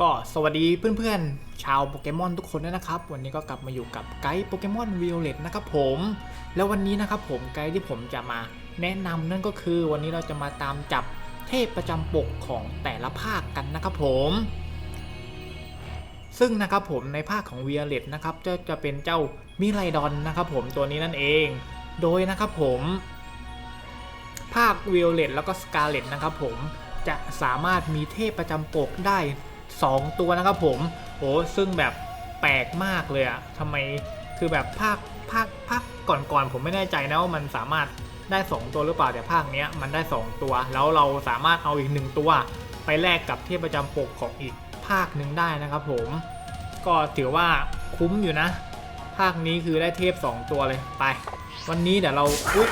ก็สวัสดีเพื่อนๆ ชาวโปเกมอนทุกคนด้วยนะครับ วันนี้ก็กลับมาอยู่กับไกด์โปเกมอนวิโอเลตนะครับผม แล้ววันนี้นะครับผมไกด์ที่ผมจะมาแนะนำนั่นก็คือ วันนี้เราจะมาตามจับเทพประจำปกของแต่ละภาคกันนะครับผม ซึ่งนะครับผมในภาคของวิโอเลตนะครับจะจะเป็นเจ้ามิไรดอนนะครับผมตัวนี้นั่นเอง โดยนะครับผมภาควิโอเลตแล้วก็สกาเลตนะครับผมจะสามารถมีเทพประจำปกได้ 2 ตัวนะครับผมโอ้ซึ่งแบบแปลกมากเลยอะทำไมคือแบบภาคภาคภาคก่อนๆผมไม่แน่ใจนะว่ามันสามารถได้ 2 ตัวหรือเปล่าแต่ภาคเนี้ยมันได้ 2 ตัว แล้วเราสามารถเอาอีก 1 ตัว ไปแลกกับเทพประจำปกของอีกภาคหนึ่งได้นะครับผมก็ถือว่าคุ้มอยู่นะ ภาคนี้คือได้เทพ 2 ตัวเลยไป วันนี้เดี๋ยวเราอุ๊ย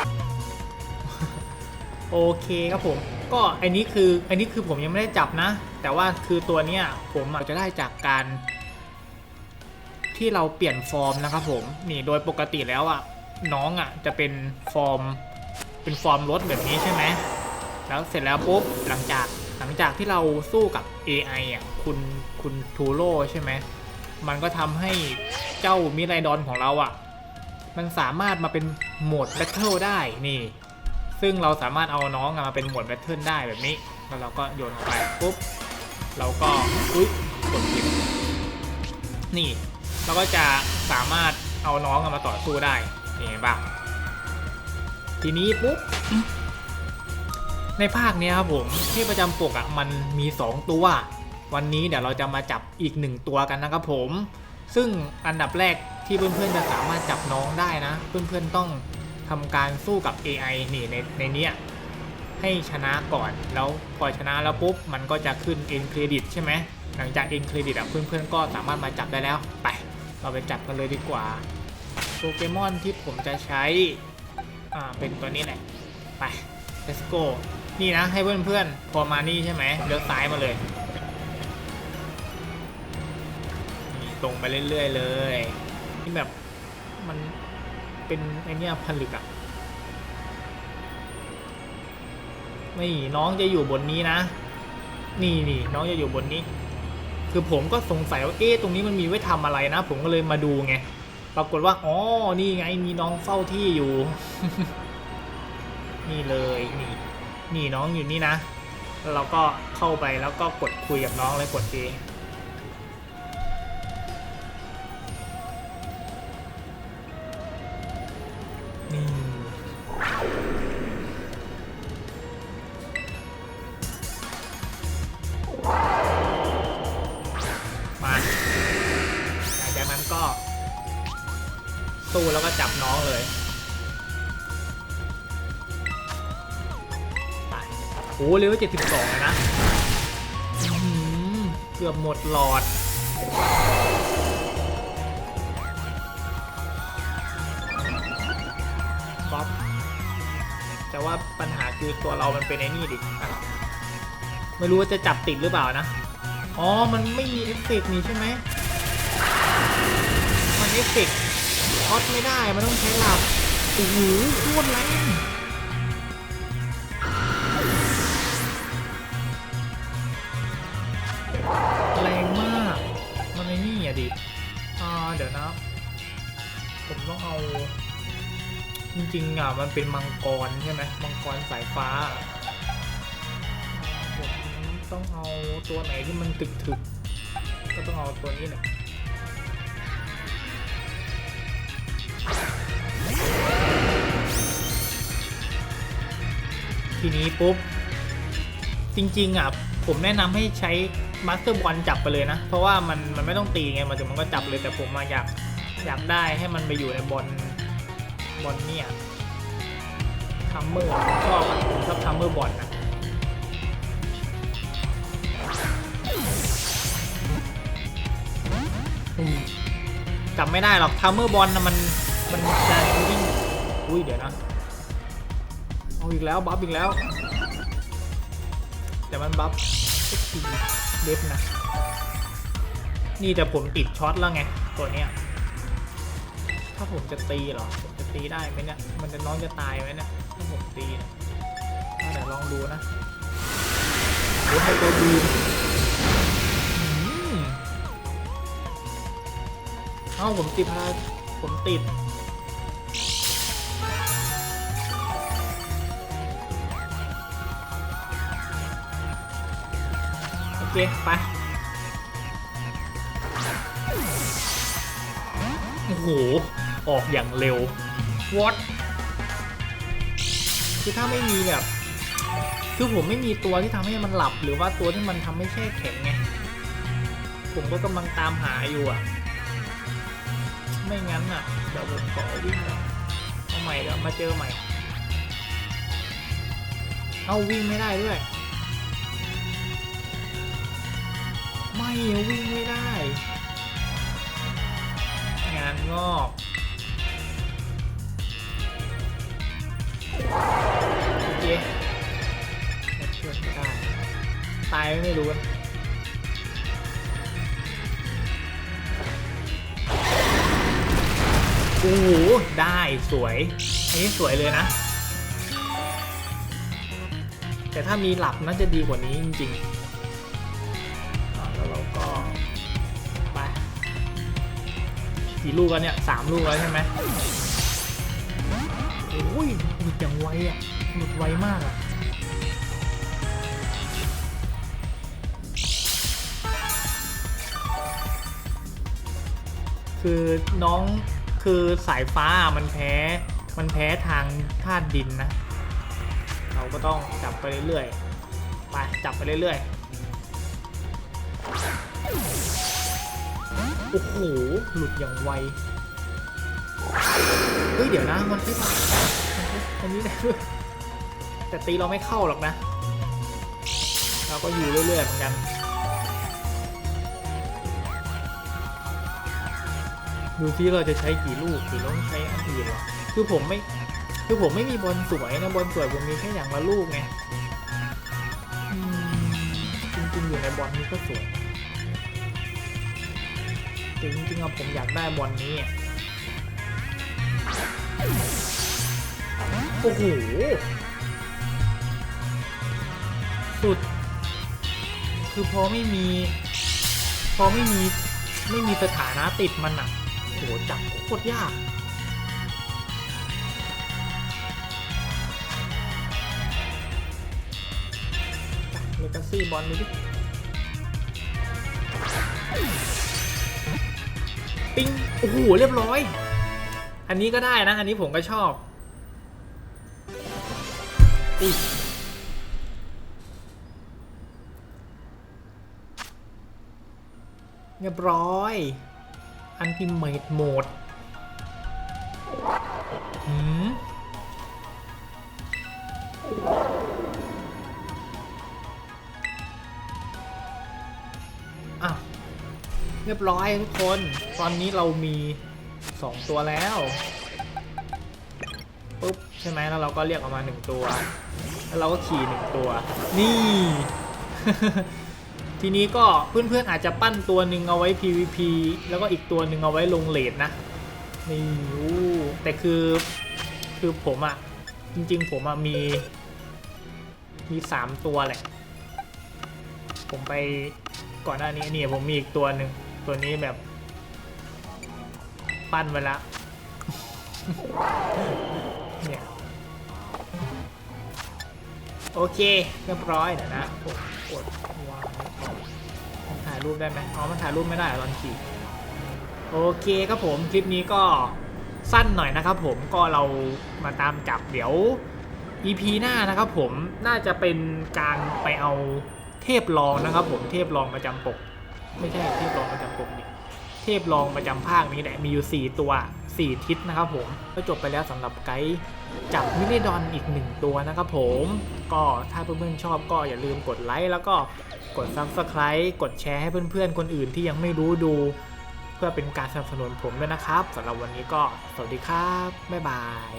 โอเคครับผม ก็อันนี้คืออันนี้คือผมยังไม่ได้จับนะ แต่ว่าคือตัวเนี้ยผมอาจจะได้จากการที่เราเปลี่ยนฟอร์มนะครับผมนี่โดยปกติแล้วอะน้องอะจะเป็นฟอร์มเป็นฟอร์มรถแบบนี้ใช่ไหมแล้วเสร็จแล้วปุ๊บหลังจากหลังจากที่เราสู้กับ AI อะคุณคุณทูโร่ใช่ไหมมันก็ทำให้เจ้ามิไรดอนของเราอะมันสามารถมาเป็นโหมดแบทเทิลได้นี่ ซึ่งเราสามารถเอาน้องมาเป็นโหมดแบทเทิลได้แบบนี้ แล้วเราก็โยนเข้าไปปุ๊บ เราก็อุ๊ยกดผิดนี่ เราก็จะสามารถเอาน้องมาต่อสู้ได้เห็นปะทีนี้ปุ๊บในภาคเนี้ยครับผมที่ประจำปกอะมันมี 2 ตัว วันนี้เดี๋ยวเราจะมาจับอีก 1 ตัวกันนะครับผม ซึ่งอันดับแรกที่เพื่อนๆจะสามารถจับน้องได้นะ เพื่อนๆต้องทำการสู้กับ AI นี่ในในเนี้ย ให้ชนะก่อน แล้วพอชนะแล้วปุ๊บ มันก็จะขึ้น end credit ใช่ไหมหลังจาก end credit อะเพื่อนๆก็สามารถมาจับได้แล้ว ไป เราไปจับกันเลยดีกว่า โปเกมอนที่ผมจะใช้ อ่า เป็นตัวนี้แหละ ไป let's go นี่นะให้เพื่อนๆ พอมานี่ใช่ไหมเลี้ยวซ้ายมาเลยนี่ตรงไปเรื่อยๆเลยที่แบบมันเป็นไอเนี้ยผลึกอะ ไม่น้องจะอยู่บนนี้นะ นี่นี่น้องจะอยู่บนนี้ คือผมก็สงสัยว่าเอ๊ะตรงนี้มันมีไว้ทำอะไรนะ ผมก็เลยมาดูไง ปรากฏว่าอ๋อนี่ไงมีน้องเฝ้าที่อยู่ นี่เลยนี่ นี่น้องอยู่นี่นะแล้วเราก็เข้าไปแล้วก็กดคุยกับน้องเลยกดเอนี่ มาหลังจากนั้นก็สู้แล้วก็จับน้องเลยไปโอ้เลเวล72เลยนะเกือบหมดหลอดป๊อปแต่ว่าปัญหาคือตัวเรามันเป็นไอ้นี่ดิ ไม่รู้ว่าจะจับติดหรือเปล่านะ อ๋อ มันไม่มีเอฟเฟกต์นี่ใช่ไหม มันเอฟเฟกต์ช็อตไม่ได้ มันต้องใช้หลับโอ้โหโคตรแรงแรงมาก มันไอ้นี่อะดิ อ่า เดี๋ยวนะ ผมต้องเอา จริงๆอะ มันเป็นมังกรใช่ไหมมังกรสายฟ้า ต้องเอาตัวไหนที่มันถึกๆก็ต้องเอาตัวนี้แหละทีนี้ปุ๊บ จริงๆอะผมแนะนำให้ใช้มาสเตอร์บอลจับไปเลยนะ เพราะว่ามันมันไม่ต้องตีไงมันถึงมันก็จับเลยแต่ผมมาอยากอยากได้ให้มันไปอยู่ในบอลบอลเนี่ยทัมเมอร์ชอบผมชอบทัมเมอร์บอลนะ จำไม่ได้หรอกทัมเมอร์บอลนะมันมันจะวิ่งอุ้ยเดี๋ยวนะเอาอีกแล้วบัฟอีกแล้ว แต่มันบัฟเด็บนะ นี่แต่ผมติดช็อตแล้วไง ตัวเนี้ยถ้าผมจะตีเหรอผมจะตีได้ไหมเนี่ย มันจะน้องจะตายไหมเนี่ยถ้าผมตีเนี่ยอะเดี๋ยวลองดูนะโอ้ไฮโด้าผมติดพาราผมติด โอเค ไป โอ้โห ออกอย่างเร็ว what คือถ้าไม่มีแบบคือผมไม่มีตัวที่ทำให้มันหลับ หรือว่าตัวที่มันทำให้แช่แข็งไง ผมก็กำลังตามหาอยู่อะ ไม่งั้นอะเดี๋ยวผมขอวิ่งเอาใหม่เดี๋ยวมาเจอใหม่ เอาวิ่งไม่ได้ด้วย ไม่วิ่งไม่ได้ งานงอกโอเคช่วยไม่ได้ ตายไม่รู้ โอ้โหได้สวย อันนี้สวยเลยนะ แต่ถ้ามีหลับน่าจะดีกว่านี้จริงๆ แล้วเราก็ไปกี่ลูกแล้วเนี่ยสามลูกแล้วใช่ไหมโอ้ยหลุดอย่างไวอะหลุดไวมากอะคือน้อง คือสายฟ้ามันแพ้ มันแพ้ทางธาตุดินนะ เราก็ต้องจับไปเรื่อยๆ ไปจับไปเรื่อยๆ โอ้โห หลุดอย่างไว เฮ้ย เดี๋ยวนะ มันไม่ผ่านมันไม่อันนี้ได้ด้วยแต่ตีเราไม่เข้าหรอกนะ เราก็อยู่เรื่อยๆเหมือนกัน ดูที่เราจะใช้กี่ลูกหรือเราต้องใช้อันอื่นหรอคือผมไม่คือผมไม่มีบอลสวยนะบอลสวยผมมีแค่อย่างละลูกไงอืมจริงๆอยู่ในบอลนี้ก็สวยแต่จริงๆอะผมอยากได้บอลนี้โอ้โหสุด คือพอไม่มี พอไม่มี ไม่มีสถานะติดมันอะ โหจับโคตรยากเลกาซี่บอลดูดิปิ้งโอ้โหเรียบร้อย อันนี้ก็ได้นะ อันนี้ผมก็ชอบอีเรียบร้อย อันติเมตโหมดหืมอะเรียบร้อยทุกคน ตอนนี้เรามี 2 ตัวแล้วปุ๊บใช่ไหมแล้วเราก็เรียกออกมา 1 ตัว แล้วเราก็ขี่ 1 ตัว นี่ ทีนี้ก็เพื่อนๆอาจจะปั้นตัวหนึ่งเอาไว้ PVP แล้วก็อีกตัวหนึ่งเอาไว้ลงเลดนะนี่อู้แต่คือคือผมอะจริงๆผมอะมี มีสามตัวแหละ ผมไปก่อนหน้านี้เนี่ยผมมีอีกตัวหนึ่งตัวนี้แบบ ปั้นไว้ละเนี่ยโอเคเรียบร้อยเดี๋ยวนะ กดวางไว้ก่อนมันถ่ายรูปได้ไหมอ๋อมันถ่ายรูปไม่ได้หรอตอนขี่โอเคครับผมคลิปนี้ก็สั้นหน่อยนะครับผมก็เรามาตามจับเดี๋ยว EP หน้านะครับผมน่าจะเป็นการไปเอาเทพรองนะครับผมเทพรองประจำปก ไม่ใช่เทพรองประจำปกนี่ เทพรองประจำภาคนี้แหละมีอยู่ 4 ตัว 4 ทิศนะครับผมก็จบไปแล้วสำหรับไกด์จับมินิดอนอีก 1 ตัวนะครับผม ก็ถ้าเพื่อนๆชอบก็อย่าลืมกดไลค์แล้วก็กด Subscribe กดแชร์ให้เพื่อนๆ คนอื่นที่ยังไม่รู้ดู เพื่อเป็นการสนับสนุนผมด้วยนะครับสำหรับวันนี้ก็สวัสดีครับ บ๊ายบาย